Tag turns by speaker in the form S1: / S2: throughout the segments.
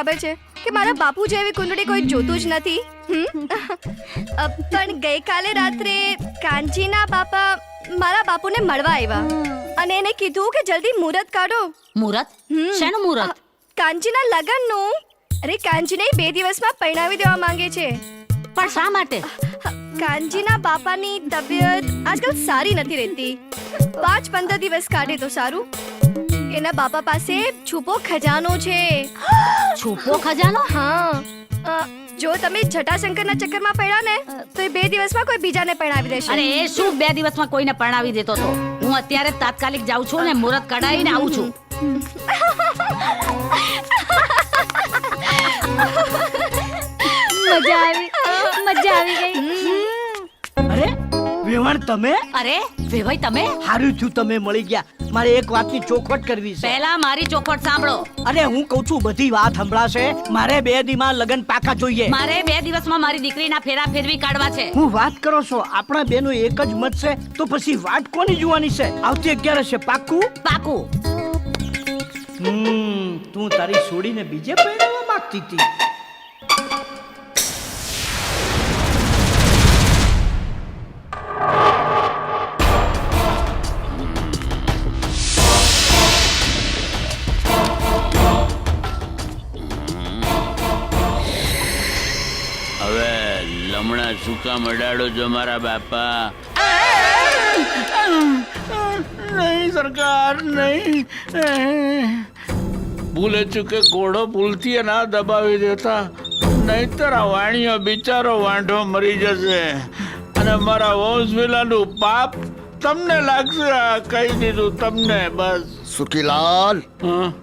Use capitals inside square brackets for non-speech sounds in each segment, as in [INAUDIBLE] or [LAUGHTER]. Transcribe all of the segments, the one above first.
S1: ખબર છે કે મારા બાપુ જેવી કુંડળી કોઈ જોતું જ નથી? પણ ગઈકાલે રાત્રે કાંચીના બાપા મારા બાપુને મળવા આવ્યા. અને એને કીધું કે જલ્દી મુહૂર્ત કાઢો.
S2: મુહૂર્ત શેનું મુહૂર્ત
S1: કાંચીના લગનનું. અરે કાંચીને બે દિવસમાં પરણાવી દેવા માંગે છે.
S2: પણ શા માટે?
S1: કાંજીના બાપાની તબિયત આજકાલ સારી નથી રહેતી. પાંચ પંદર દિવસ કાઢે તો સારું. એના બાપા પાસે છુપો ખજાનો છે.
S2: છુપો ખજાનો?
S1: હા. જો તમે જટાશંકરના ચક્કરમાં પડ્યા ને તો એ બે દિવસમાં કોઈ બીજાને પરણાવી દેશે.
S2: અરે એ શું બે દિવસમાં કોઈને પરણાવી દેતો તો? હું અત્યારે તાત્કાલિક જાઉં છું ને મુહૂર્ત કઢાવીને આવું છું. [LAUGHS]
S3: મજા આવી. મજા આવી ગઈ.
S4: વેવાણ તમે?
S2: અરે વેવાઈ તમે?
S4: હારું થયું તમે મળી ગયા. મારે એક વાતની ચોખવટ કરવી છે.
S2: પહેલા મારી ચોખવટ સાંભળો.
S4: અરે હું કહું છું બધી વાત સંભળાશે. મારે બે દીમાં લગન પાકા જોઈએ.
S2: મારે બે દિવસમાં મારી દીકરીના ફેરા ફેરવી કાઢવા છે.
S4: હું વાત કરો છો આપણા બેનો એક જ મત છે. તો પછી વાત કોની જોવાની છે? આવતી અગિયાર છે પાકું?
S2: પાકું.
S4: હમ તું તારી છોડીને બીજે પહેરવા માંગતી હતી.
S5: લમણા સુકા મડાડો જો મારા બાપા નહીં સરકાર નહીં ભૂલે ચૂકે ઘોડો ભૂલથી ના દબાવી દેતા નહીતર આ વાણિયો બિચારો વાંઢો મરી જશે અને મારા વંશવેલાનું પાપ તમને લાગશે આ કહી દીધું તમને બસ
S6: સુખીલાલ
S5: હં?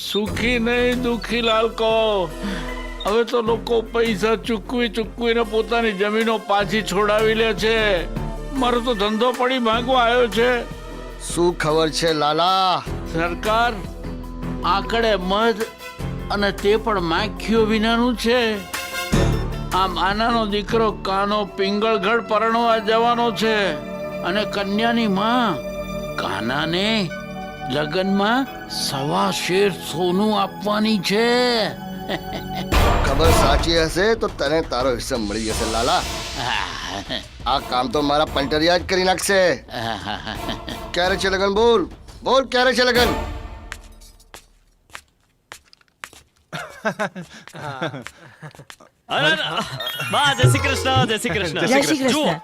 S5: સુખી નહીં દુખી લાલ કહો હવે તો લોકો પૈસા ચૂકવી ચૂકવીને પોતાની જમીનો પાછી છોડાવી લે છે. મારો તો ધંધો પડી માંગવા આવ્યો છે.
S6: શું ખબર છે લાલા?
S5: સરકાર આંકડે મધ અને તે પણ માખીઓ વિનાનું છે. આમ આનાનો દીકરો કાનો પિંગળગઢ પરણવા જવાનો છે. અને કન્યાની માં કાનાને લગ્નમાં સવા શેર સોનું આપવાની છે.
S6: ખબર સાચી હશે તો તને તારો હિસ્સો મળી જશે લાલા. આ કામ તો મારા પંટરિયા જ કરી નાખશે. ક્યારે છે લગન બોલ? બોલ ક્યારે છે લગન?
S7: બા જય શ્રી કૃષ્ણ જય શ્રી કૃષ્ણ.
S4: જય શ્રી કૃષ્ણ.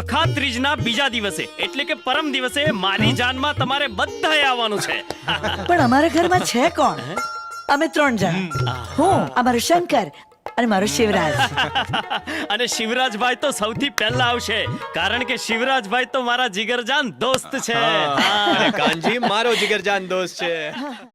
S7: અખા ત્રીજના બીજા દિવસે એટલે કે પરમ દિવસે મારી જાનમાં તમારે બધાએ આવવાનું છે.
S8: પણ અમારા ઘરમાં છે કોણ? અમે ત્રણ જણ. હું અમારો શંકર અને મારો શિવરાજ. [LAUGHS]
S7: અને શિવરાજભાઈ તો સૌથી પહેલા આવશે. કારણ કે શિવરાજભાઈ તો મારા જીગરજાન દોસ્ત છે.
S9: અને કાનજી મારો જીગરજાન દોસ્ત છે.